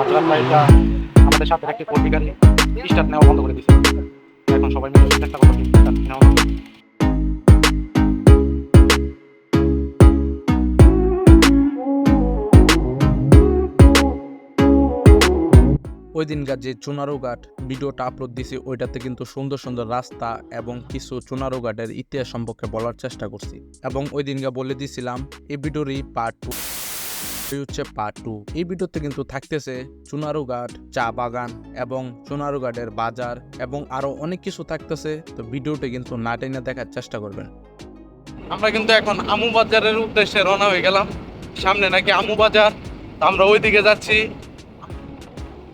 এটা আমাদের সাথে একটি স্টার্ট নেওয়া বন্ধ করে এখন সবাই মিলে স্টার্ট নেওয়া ওই দিনকার যে চুনারো ঘাট ভিডিওটা আপলোড দিছি, ওইটাতে কিন্তু সুন্দর সুন্দর রাস্তা এবং কিছু চুনারো ঘাটের ইতিহাস সম্পর্কে বলার চেষ্টা করছি। এবং ওই দিনকে বলে দিছিলাম, এই ভিডিওরই পার্ট টু হচ্ছে পার্ট টু এই ভিডিওতে কিন্তু থাকতেছে চুনারু ঘাট, চা বাগান এবং চুনারু ঘাটের বাজার এবং আরও অনেক কিছু থাকতেছে। তো ভিডিওটা কিন্তু না টেনে দেখার চেষ্টা করবেন। আমরা কিন্তু এখন আমু বাজারের উদ্দেশ্যে রওনা হয়ে গেলাম। সামনে নাকি আমু বাজার। আমরা ওই দিকে যাচ্ছি।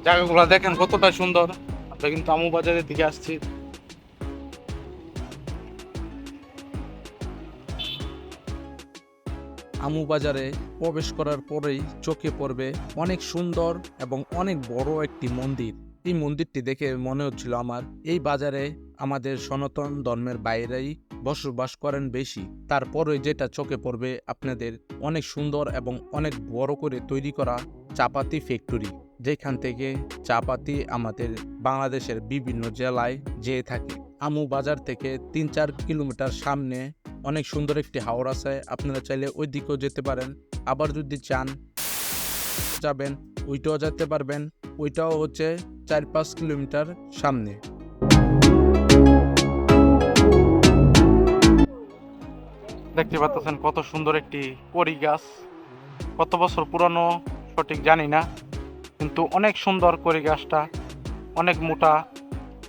জায়গাগুলো দেখেন কতটা সুন্দর। আমরা কিন্তু আমু বাজারের দিকে আসছি। আমু বাজারে প্রবেশ করার পরেই চোখে পড়বে অনেক সুন্দর এবং অনেক বড় একটি মন্দির। এই মন্দিরটি দেখে মনে হচ্ছিল আমার, এই বাজারে আমাদের সনাতন ধর্মের বাইরেই বসবাস করেন বেশি। তারপরে যেটা চোখে পড়বে আপনাদের, অনেক সুন্দর এবং অনেক বড় করে তৈরি করা চাপাতি ফ্যাক্টরি। যেখান থেকে চাপাতি আমাদের বাংলাদেশের বিভিন্ন জেলায় যেয়ে থাকে। আমু বাজার থেকে তিন চার কিলোমিটার সামনে অনেক সুন্দর একটি হাওর আছে। আপনারা চাইলে ওই দিকেও যেতে পারেন। আবার যদি চান, যাবেন, ওইটাও যেতে পারবেন। ওইটাও হচ্ছে চার পাঁচ কিলোমিটার সামনে। দেখতে পাচ্ছেন কত সুন্দর একটি করি গাছ। কত বছর পুরানো, সঠিক জানি না। কিন্তু অনেক সুন্দর করি গাছটা, অনেক মোটা।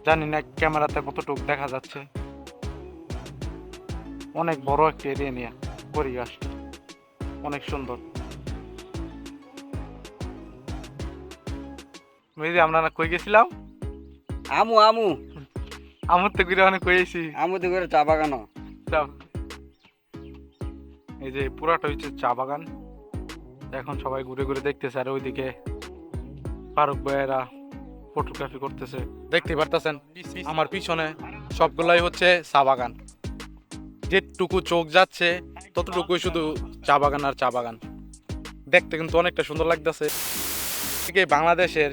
জানি না ক্যামেরাতে কতটুকু দেখা যাচ্ছে। অনেক বড় একটা এরিয়া নিয়ে করি গাছটা অনেক সুন্দর। বুঝলি আমরা না কই গেছিলাম? আমু আমু। আমার তো ঘুরে অনেক কইছি আমু তো করে চা বাগানো। এই যে পুরাটা হচ্ছে চা বাগান। এখন সবাই ঘুরে ঘুরে দেখতেছে আর ওইদিকে ফারুক ভাইয়েরা ফটোগ্রাফি করতেছে। দেখতে পারতেছেন আমার পিছনে সবগুলাই হচ্ছে চা বাগান। যেটুকু চোখ যাচ্ছে, ততটুকুই শুধু চা বাগান আর চা বাগান। দেখতে কিন্তু অনেকটা সুন্দর লাগতেছে। থেকে বাংলাদেশের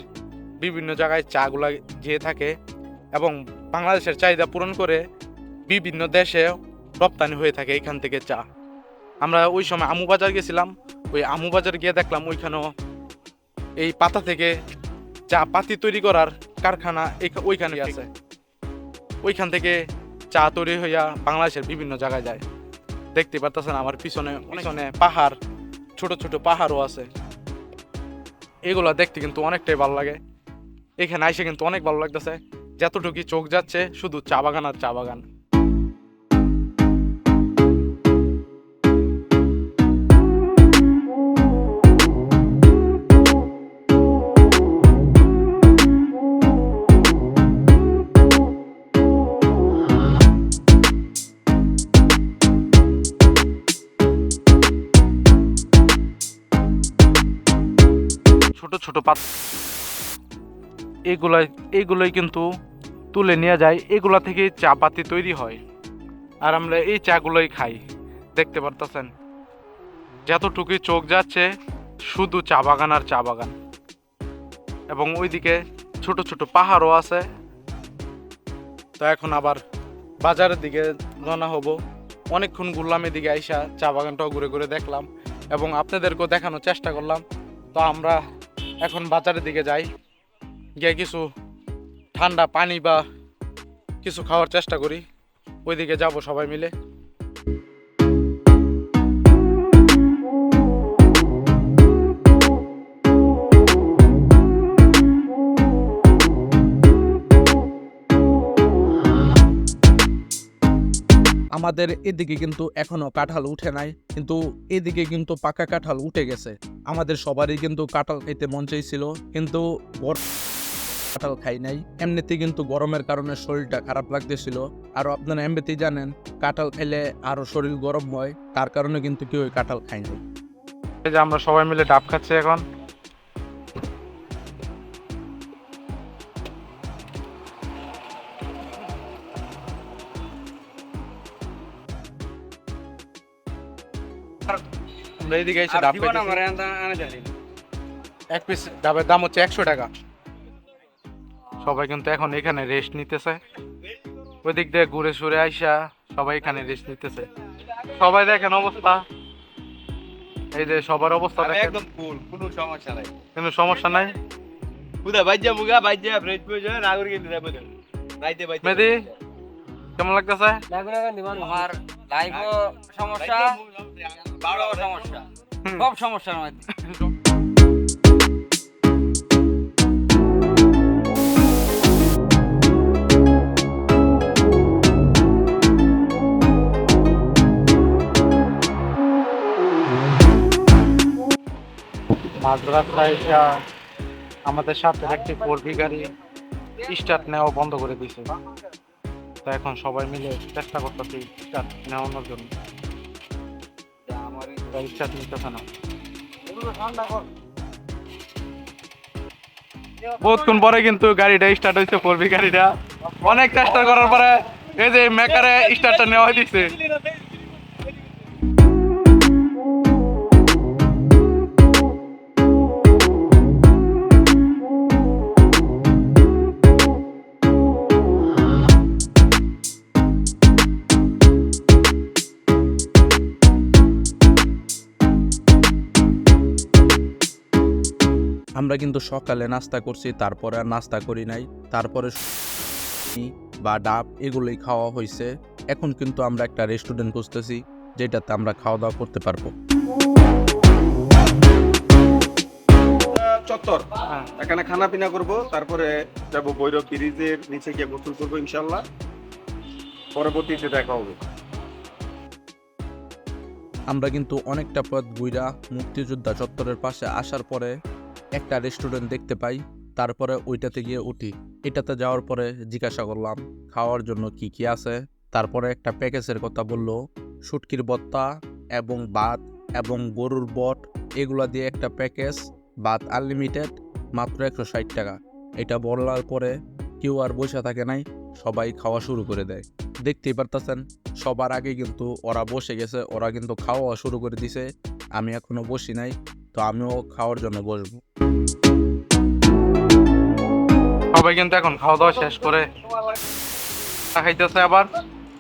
বিভিন্ন জায়গায় চাগুলা যেয়ে থাকে এবং বাংলাদেশের চাহিদা পূরণ করে বিভিন্ন দেশে রপ্তানি হয়ে থাকে এখান থেকে চা। আমরা ওই সময় আমু বাজার গেছিলাম। ওই আমু বাজার গিয়ে দেখলাম ওইখানেও এই পাতা থেকে চা পাতি তৈরি করার কারখানা ওইখানে আছে। ওইখান থেকে চা তৈরি হইয়া বাংলাদেশের বিভিন্ন জায়গায় যায়। দেখতে পারতেছেন আমার পিছনে পিছনে পাহাড়, ছোট ছোট পাহাড়ও আছে। এগুলো দেখতে কিন্তু অনেকটাই ভালো লাগে। এখানে আইসে কিন্তু অনেক ভালো লাগতেছে। যতটুকু চোখ যাচ্ছে, শুধু চা বাগান আর চা বাগান। ছোট ছোট পাত এগুলাই এগুলোই কিন্তু তুলে নিয়ে যায়। এগুলা থেকে চা পাতি তৈরি হয়। আর আমরা এই চাগুলোই খাই। দেখতে পারতেছেন? যতটুকুই চোখ যাচ্ছে, শুধু চা বাগান আর চা বাগান। এবং ওইদিকে ছোট ছোট পাহাড়ও আছে। তো এখন আবার বাজারের দিকে রওনা হব। অনেকক্ষণ ঘুরলাম এদিকে আইসা চা বাগানটাও ঘুরে ঘুরে দেখলাম। এবং আপনাদেরকেও দেখানোর চেষ্টা করলাম। তো আমরা এখন বাজারের দিকে যাই। গিয়ে কিছু ঠান্ডা পানি বা কিছু খাওয়ার চেষ্টা করি। ওইদিকে যাব সবাই মিলে। আমাদের এদিকে কিন্তু এখনও কাঁঠাল উঠে নাই, কিন্তু এদিকে কিন্তু পাকা কাঁঠাল উঠে গেছে। আমাদের সবারই কিন্তু কাঁঠাল খাইতে মন চাইছিল, কিন্তু কাঁঠাল খাই নাই। এমনিতে কিন্তু গরমের কারণে শরীরটা খারাপ লাগতেছিল। আর আপনারা এমনিতেই জানেন, কাঁঠাল খাইলে আরও শরীর গরম হয়, তার কারণে কিন্তু কেউ কাঁঠাল খায় নাই। যে আমরা সবাই মিলে ডাব খাচ্ছি এখন। আমরা এইদিকে এসে ডাব দিব না। আমার আনা আনা এক পিস ডাবের দাম হচ্ছে একশো টাকা। সবাই কিন্তু এখন এখানে রেস্ট নিতেছে। ওই দিক দিয়ে ঘুরে সুরে আইসা সবাই এখানে রেস্ট নিতেছে। সবাই দেখেন অবস্থা। এই যে সবার অবস্থা দেখেন। একদম কুল কোনো সমস্যা নাই। কোনো সমস্যা নাই? বুদা বাইজা মুগা বাইজা ব্রেড বুঝা নাগরিক কিন্তু দেব বাইতে বাইতে মেদি কেমন লাগতেছে? আমার লাইফও সমস্যা বড় সমস্যা। সব সমস্যার মধ্যে। আমাদের সাথে একটি কর্মী গাড়ি স্টার্ট নেওয়া বন্ধ করে দিয়েছে। তো এখন সবাই মিলে চেষ্টা করতেছি স্টার্ট নেওয়ানোর জন্য। স্টার্ট নিতেছে না। বহুতক্ষণ পরে কিন্তু গাড়িটা স্টার্ট হয়েছে ফোরবি গাড়িটা। অনেক চেষ্টা করার পরে এই যে মেকারে স্টার্টটা নেওয়া দিচ্ছে আমরা কিন্তু সকালে নাস্তা করছি তারপরে আর নাস্তা করি নাই। তারপরে বা ডাব এগুলোই খাওয়া হয়েছে এখন কিন্তু আমরা একটা রেস্টুরেন্ট খুঁজতেছি যেটাতে আমরা খাওয়া দাওয়া করতে পারব। চত্বর। হ্যাঁ। এখানে খানা পিনা করব তারপরে যাব ভৈরব ব্রিজের নিচে গিয়ে গোসল করব ইনশাল্লাহ পরবর্তীতে দেখা হবে। আমরা কিন্তু অনেকটা পথ গুইরা মুক্তিযোদ্ধা চত্বরের পাশে আসার পরে একটা রেস্টুরেন্ট দেখতে পাই, তারপরে ওইটাতে গিয়ে উঠি। এটাতে যাওয়ার পরে জিজ্ঞাসা করলাম, খাওয়ার জন্য কি কি আছে? তারপরে একটা প্যাকেজের কথা বলল, শুটকির বত্তা এবং ভাত এবং গরুর বট, এগুলা দিয়ে একটা প্যাকেজ ভাত আনলিমিটেড মাত্র একশো ষাট টাকা। এটা বলার পরে কেউ আর বসে থাকে নাই, সবাই খাওয়া শুরু করে দেয়। দেখতেই পারতেছেন, সবার আগে কিন্তু ওরা বসে গেছে, ওরা কিন্তু খাওয়া শুরু করে দিছে, আমি এখনও বসি নাই, তো আমিও খাওয়ার জন্য বসবো। সবাই কিন্তু এখন খাওয়া দাওয়া শেষ করে খাইতেছে আবার।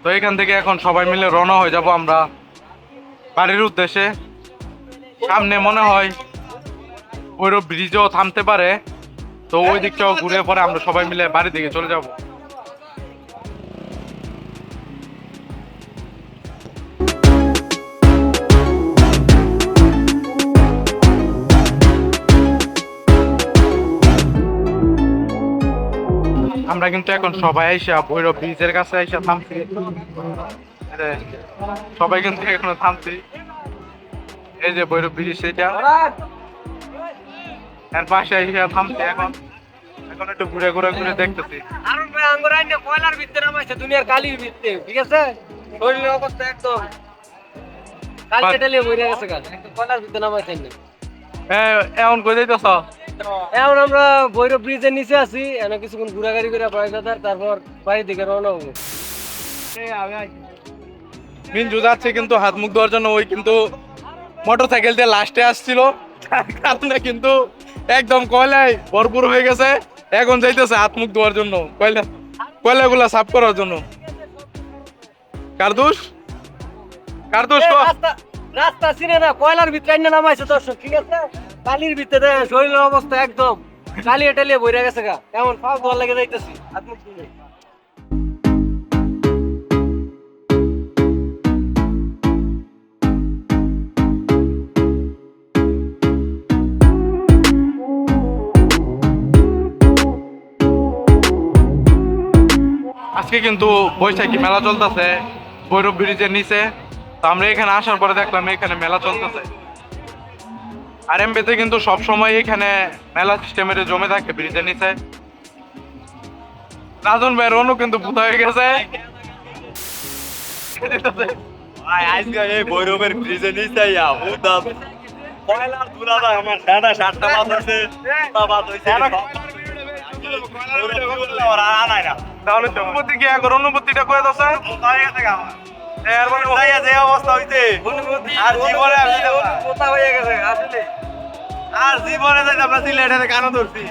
তো এখান থেকে এখন সবাই মিলে রওনা হয়ে যাব আমরা বাড়ির উদ্দেশ্যে। সামনে মনে হয় ভৈরব ব্রিজও থামতে পারে। তো ওই দিকটাও ঘুরে পরে আমরা সবাই মিলে বাড়ির দিকে চলে যাব। আমরা কিন্তু এখন সবাই আইসা ভৈরব ব্রিজের কাছে আইসা থামছি। সবাই কিন্তু এখনও থামছি। এই যে ভৈরব ব্রিজ সেটা এর পাশে আইসা থামছি এখন। এখন একটু ঘুরে ঘুরে ঘুরে দেখতেছি। আরুন ভাই আঙ্গুর আইনে কয়লার ভিতরে নামাইছে দুনিয়ার কালির ভিতরে ঠিক আছে? শরীরের অবস্থা একদম। কাল কেটে লিয়ে বইরা গেছে কাল কয়লার ভিতরে নামাইছে এখন কই যাইতেছ? এখন আমরা ভৈরব ব্রিজের নিচে আছি এনে কিছুক্ষণ ঘোরাঘুরি করে পয়সাদার তারপর বাড়ির দিকে রওনা হব। মিনজু যাচ্ছে কিন্তু হাত মুখ ধোয়ার জন্য ওই কিন্তু মোটর সাইকেল দিয়ে লাস্টে আসছিল। তার কারণে কিন্তু একদম কয়লায় ভরপুর হয়ে গেছে এখন যাইতেছে হাত মুখ ধোয়ার জন্য কয়লা কয়লাগুলা সাফ করার জন্য। কারদুস কারদুস রাস্তা রাস্তা চিনে না কয়লার ভিতরে নামাইছে দর্শক ঠিক আছে? কালির ভিতরে শরীরের অবস্থা একদম কালিয়ে টালিয়ে বইরা গেছে গা। এমন ফাঁক ধোয়ার লেগে যাইতেছি। মুখ আজকে কিন্তু বৈশাখী মেলা চলতেছে, ভৈরব ব্রিজের নিচে। তো আমরা এখানে আসার পরে দেখলাম এখানে মেলা চলতেছে। আর এমবিতে কিন্তু সব সময় এখানে মেলা সিস্টেমের জমে থাকে ব্রিজের নিচে। রাজন ভাইয়ের রনু কিন্তু ভূত হয়ে গেছে। ভাই আজকে এই ভৈরবের ব্রিজে নিচে ইয়া কয়লা আমার সাদা সাতটা বাদ বাদ তাহলে অনুভূতি কি এখন অনুভূতিটা কয়ে দছে গেছে গা আমার এর তাই যে অবস্থা হইছে। আর জীবনে আমি যেতে পারব না। অনুভূতি হয়ে গেছে আসলে। আর জীবনে যাই আমরা সিলেটে কানো ধরছি।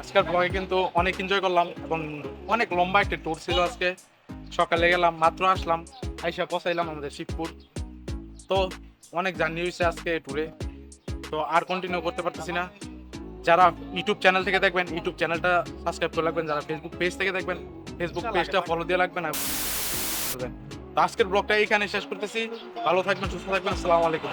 আজকের ব্লগে কিন্তু অনেক এনজয় করলাম এবং অনেক লম্বা একটা ট্যুর ছিল আজকে। সকালে গেলাম মাত্র আসলাম আইসা পৌঁছাইলাম আমাদের শিবপুর। তো অনেক জার্নি হয়েছে আজকে ট্যুরে তো আর কন্টিনিউ করতে পারতেছি না। যারা ইউটিউব চ্যানেল থেকে দেখবেন ইউটিউব চ্যানেলটা সাবস্ক্রাইব করে রাখবেন যারা ফেসবুক পেজ থেকে দেখবেন ফেসবুক পেজটা ফলো দিয়ে রাখবেন আর তো আজকের ব্লগটা এখানে শেষ করতেছি। ভালো থাকবেন সুস্থ থাকবেন আসসালামু আলাইকুম।